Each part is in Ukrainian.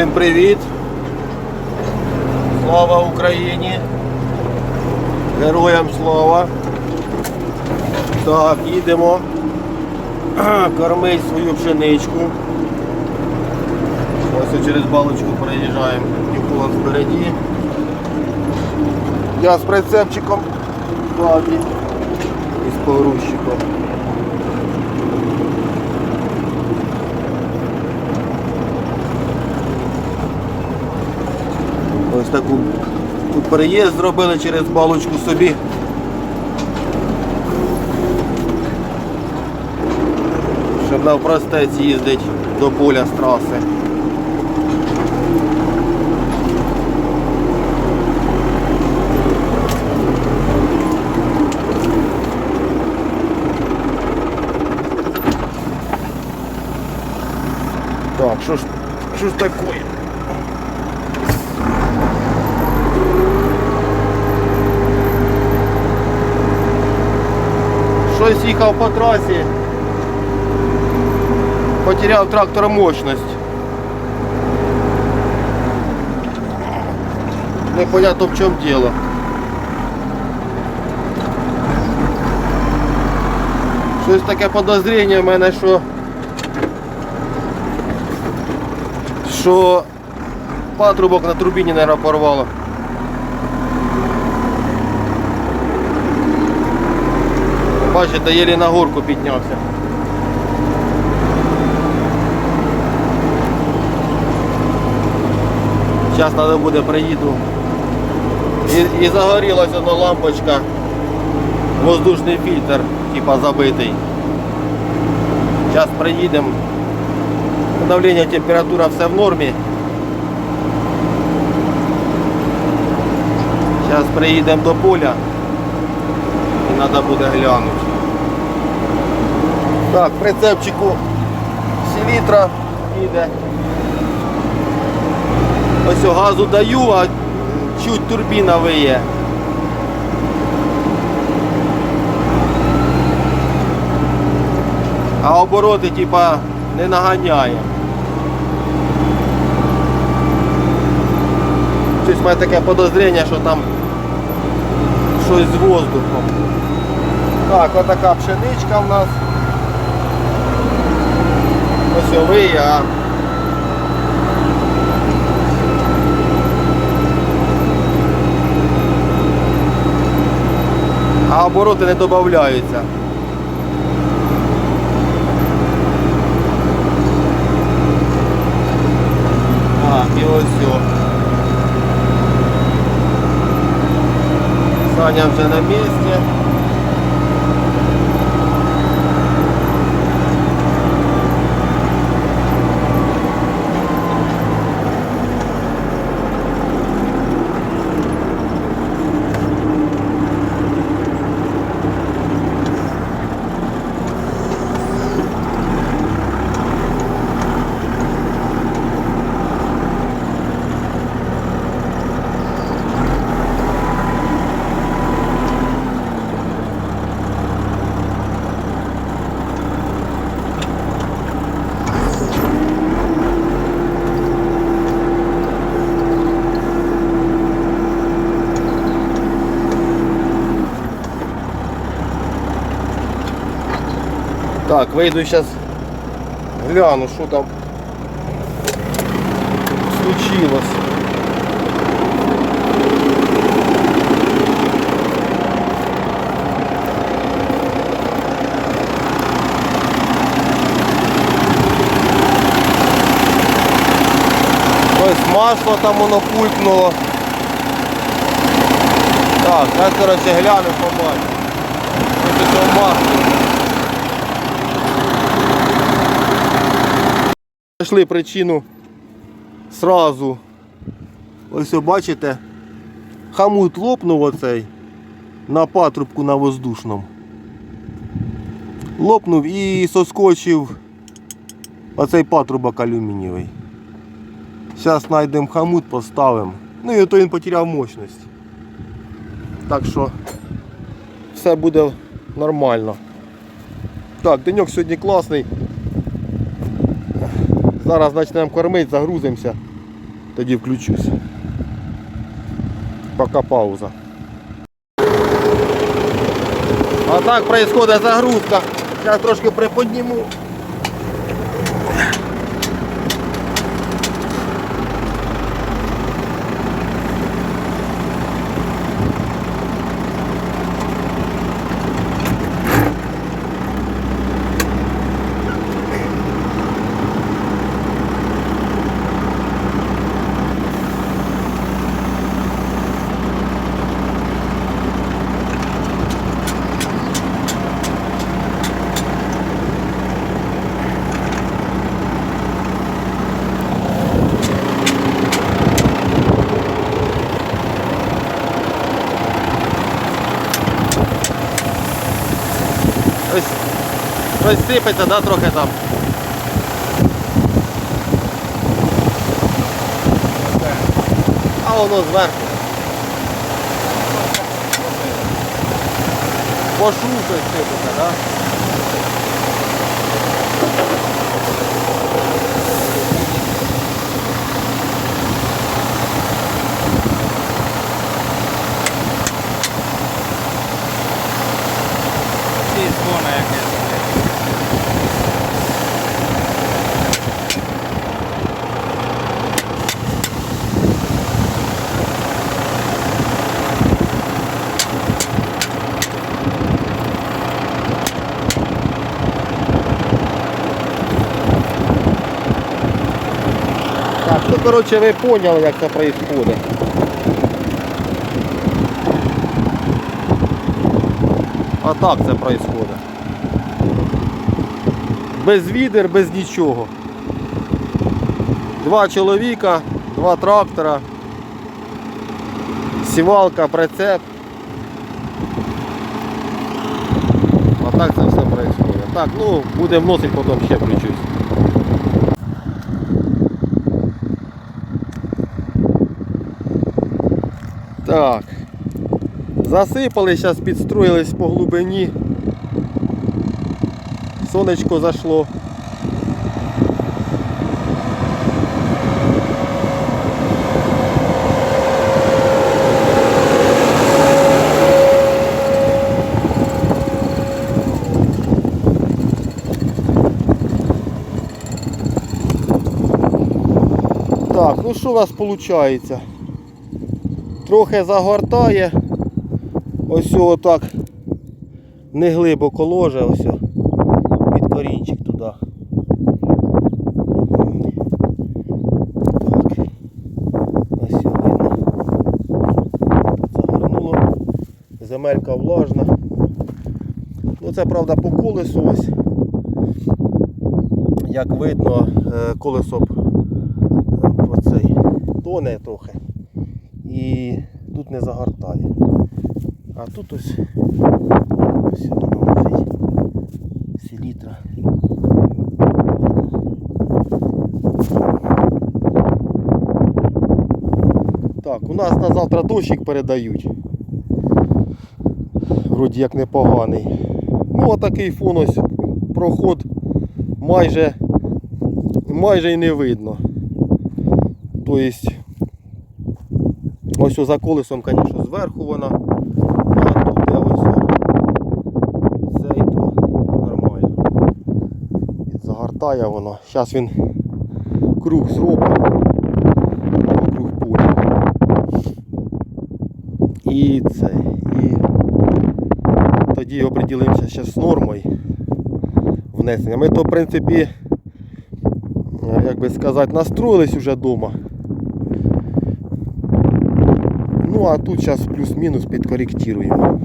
Всім привіт! Слава Україні! Героям слава! Так, їдемо кормить свою пшеничку. Ось через балочку проїжджаємо. Ніколан впереді. Я з прицепчиком і з погрузчиком. Ось таку тут переїзд зробили через балочку собі. Щоб навпростець їздить до поля з траси. Так, що ж, що ж таке? Щось їхав по трасі. Потеряв трактор мощность. Непонятно в чем дело. Щось таке подозріння в мене, що що патрубок на турбіні, мабуть, порвало. Бачите, єлі на горку піднявся. Зараз треба буде приїду. І, і загорілася одна лампочка. Воздушний фільтр, типа забитий. Зараз приїдемо. Давлення, температура все в нормі. Зараз приїдемо до поля і треба буде глянути. Так, прицепчику селітра їде. Ось газу даю, а чуть турбіна виє. А обороти типа не наганяє. Щось має таке подозріння, що там щось з воздухом. Так, отака пшеничка в нас. Ось о, а а обороти не додаються. Так, і ось все. Саня вже на місці. Так, вийду зараз гляну, що там случилось. Ось масло там воно пулькнуло. Так, я коротше гляну побачу. Ось це масло. Знайшли причину сразу. Ось бачите, хамут лопнув оцей на патрубку на воздушному. Лопнув і соскочив оцей патрубок алюмінієвий. Зараз знайдемо хамут, поставимо. Ну і то він потеряв мощність. Так що все буде нормально. Так, денек сьогодні класний. Зараз почнемо кормити, загрузимося тоді включусь. Пока пауза. А так відбувається загрузка. Зараз трошки приподниму. Ось щось сипеться, да, трохи там. А воно зверху. По щось сипеться, да? Ці дзвони якесь. Так, ну коротше ви поняли, як це происходит. А так це происходит. Без відер, без нічого. Два чоловіка, два трактора, сівалка, прицеп. А так це все происходит. Так, ну будемо вносити, потім ще включусь. Так. Засипали, зараз підстроїлись по глибині. Сонечко зайшло. Так, ну що у нас виходить? Трохи загортає. Ось отак не глибоко ложе, ось під корінчик туди. Земелька влажна. Ну це правда по колесу ось. Як видно, е, колесо е, оцей тоне трохи і тут не загортає. А тут ось ось воно. Селітра. Так, у нас на завтра дощик передають. Вроді як непоганий. Ну отакий фон ось проход майже майже і не видно. Тобто Ось за колесом, звісно, зверху вона. А тут де ось о, цей то нормально. Загортає воно. Зараз він круг зробить. Круг поля. І це. І тоді оприділимося ще з нормою внесення. Ми то, в принципі, як би сказати, настроїлись вже вдома. Ну а тут зараз плюс-мінус підкоректуємо.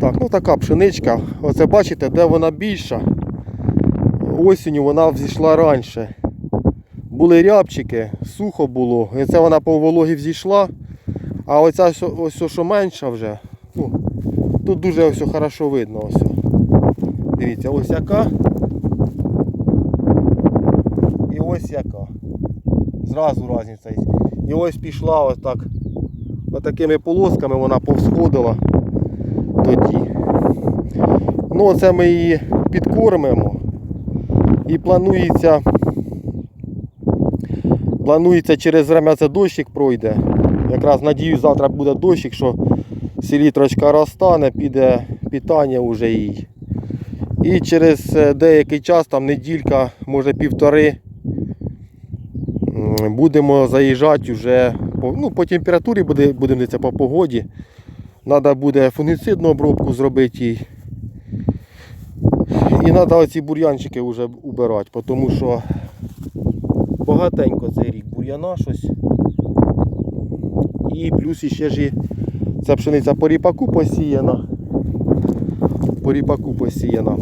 Так, ну така пшеничка. Оце бачите, де вона більша. Осінню вона взійшла раніше. Були рябчики, сухо було. І це вона по вологі взійшла. А оця ось, що менша вже. Ну, тут дуже ось хорошо видно. Ось. Дивіться, ось яка. І ось яка. Зразу різниця є. І ось пішла ось так. Отакими полосками вона повсходила тоді. Ну оце ми її підкормимо. І планується Планується через время це дощик пройде. Якраз надіюсь, завтра буде дощик, що селітрочка розтане, піде питання вже їй. І через е, деякий час, там неділька, може півтори, будемо заїжджати вже по, ну, по температурі буде, будемо дивитися по погоді. Треба буде фунгіцидну обробку зробити. І треба оці бур'янчики вже убирати, тому що багатенько цей рік бур'яна щось. І плюс іще ж ця пшениця по ріпаку посіяна. По ріпаку посіяна.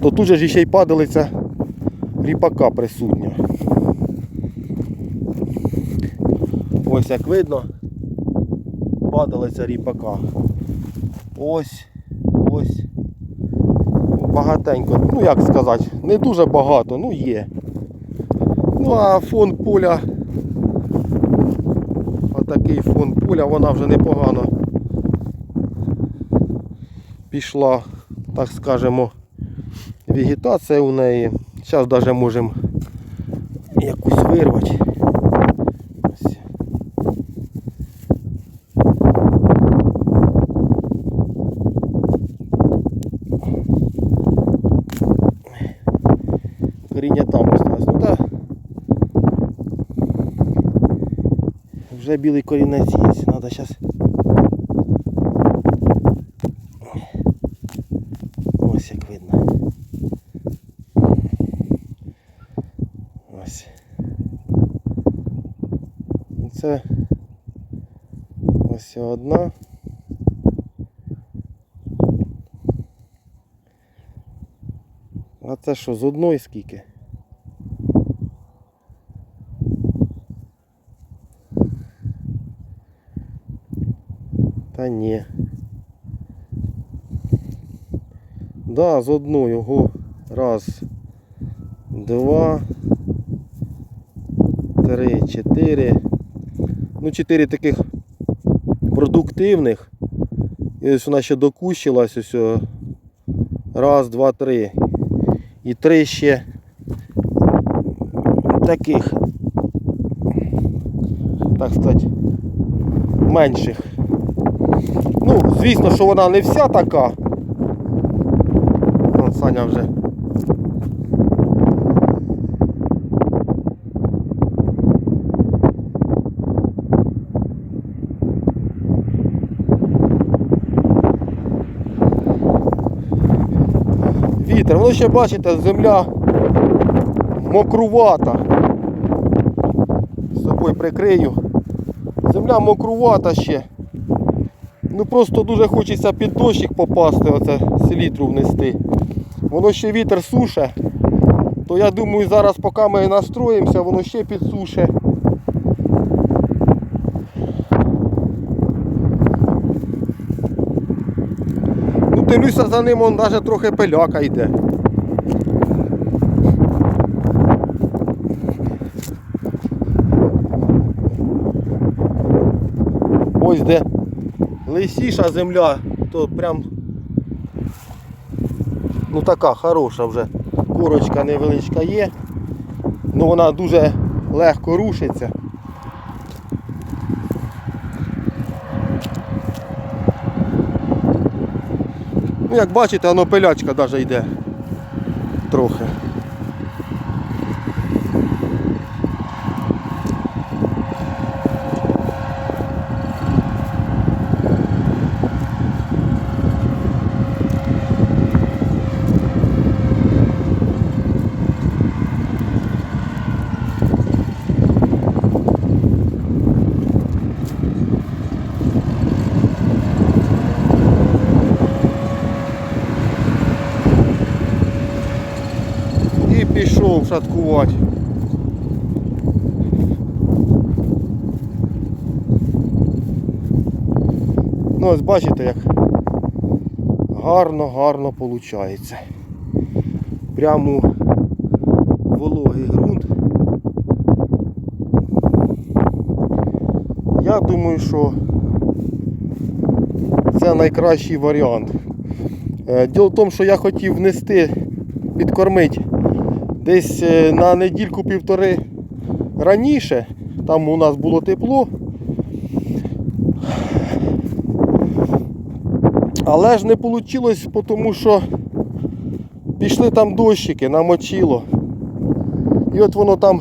То тут же ж ще й падалиця ріпака присутня. Ось як видно, падалиця ріпака. Ось, ось. Багатенько, ну як сказати, не дуже багато, ну є. Ну а фон поля, отакий фон поля, вона вже непогано пішла, так скажемо, вегетація у неї. Зараз навіть можемо якусь вирвати. Ось. Коріння там осталось. Ну так. Вже білий корінець є. Треба зараз. Ось як видно. Ось. Це ось одна. А це що, з одної скільки? Та ні. Да, з одною. Ого. Раз, два, три, чотири. Ну, чотири таких продуктивних. І ось вона ще докущилась ось. Раз, два, три. І три ще таких, так сказати, менших. Ну, звісно, що вона не вся така. Вон Саня вже. Вітер, воно ще бачите, земля мокрувата. З собою прикрию. Земля мокрувата ще. Ну просто дуже хочеться під дощик попасти, оце селітру внести. Воно ще вітер суше. То я думаю зараз поки ми настроїмося, воно ще підсуше. Ну дивлюся за ним, он навіть трохи пиляка йде. Ось де лисіша земля, то прям ну така хороша вже. Корочка невеличка є. Ну вона дуже легко рушиться. Ну як бачите, воно пилячка навіть йде трохи. І пішов шаткувати. Ну ось бачите як гарно, гарно виходить. Прямо вологий ґрунт. Я думаю, що це найкращий варіант. Е, Діло в тому, що я хотів внести, підкормити десь е, на недільку-півтори раніше, там у нас було тепло. Але ж не вийшло, тому що пішли там дощики, намочило. І от воно там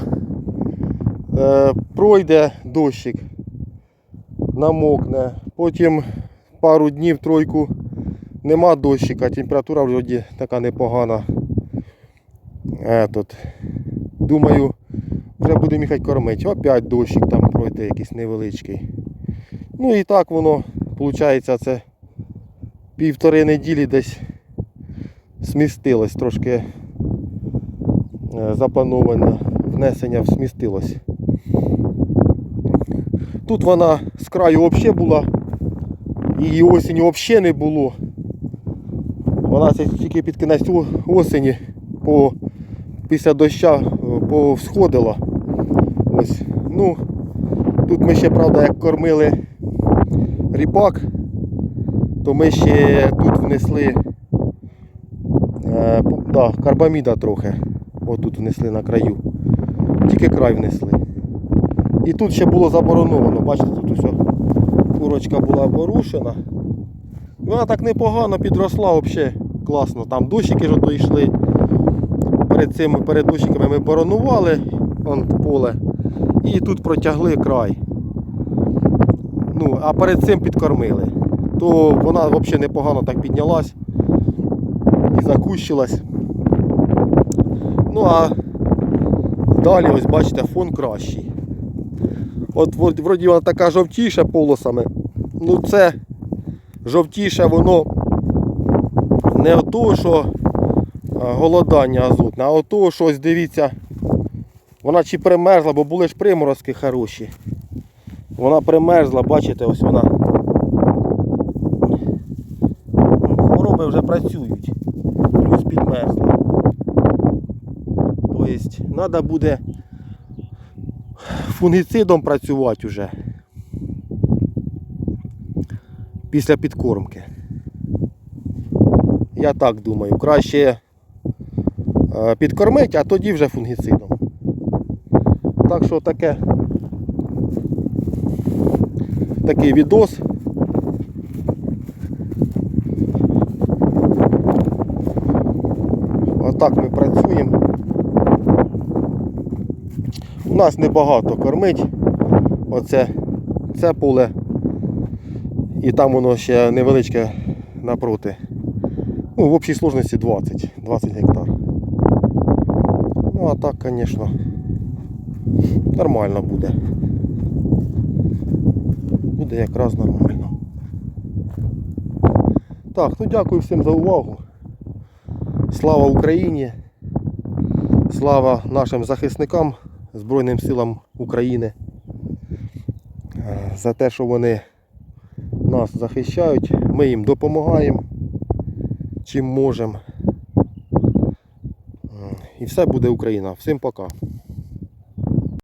е, пройде дощик, намокне. Потім пару днів, тройку нема дощика, температура вроді така непогана. Етот. Думаю, вже будемо їхати кормити. Опять дощик там пройде якийсь невеличкий. Ну і так воно, виходить, це півтори неділі десь смістилось трошки е, заплановане внесення смістилось. Тут вона з краю взагалі була, її осінню взагалі не було. Вона тільки під кінець осені по, після доща е, повсходила. Ось. Ну, тут ми ще, правда, як кормили ріпак, то ми ще тут внесли е, да, карбаміда трохи. Отут внесли на краю. Тільки край внесли. І тут ще було забороновано. Бачите, тут усе. Курочка була порушена. Вона так непогано підросла взагалі. Класно. Там дощики ж ото йшли. Перед цими перед ми боронували он поле. І тут протягли край. Ну, а перед цим підкормили. То вона взагалі непогано так піднялась і закущилась. Ну а далі ось бачите фон кращий. От вроді- вона така жовтіша полосами. Ну це жовтіше воно не того, що голодання азотне, а от того, що ось дивіться, вона чи примерзла, бо були ж приморозки хороші. Вона примерзла, бачите, ось вона. Хвороби вже працюють. Плюс підмерзла. Тобто, треба буде фунгіцидом працювати вже. Після підкормки. Я так думаю, краще е, підкормити, а тоді вже фунгіцидом. Так що таке такий відос. Отак ми працюємо. У нас небагато кормить. Оце це поле. І там воно ще невеличке напроти. Ну, в общій сложності 20, 20 гектар. Ну а так, звісно, нормально буде. Буде якраз нормально. Так, ну дякую всім за увагу. Слава Україні! Слава нашим захисникам Збройним силам України е, за те, що вони нас захищають. Ми їм допомагаємо, чим можемо. І все буде Україна. Всім пока.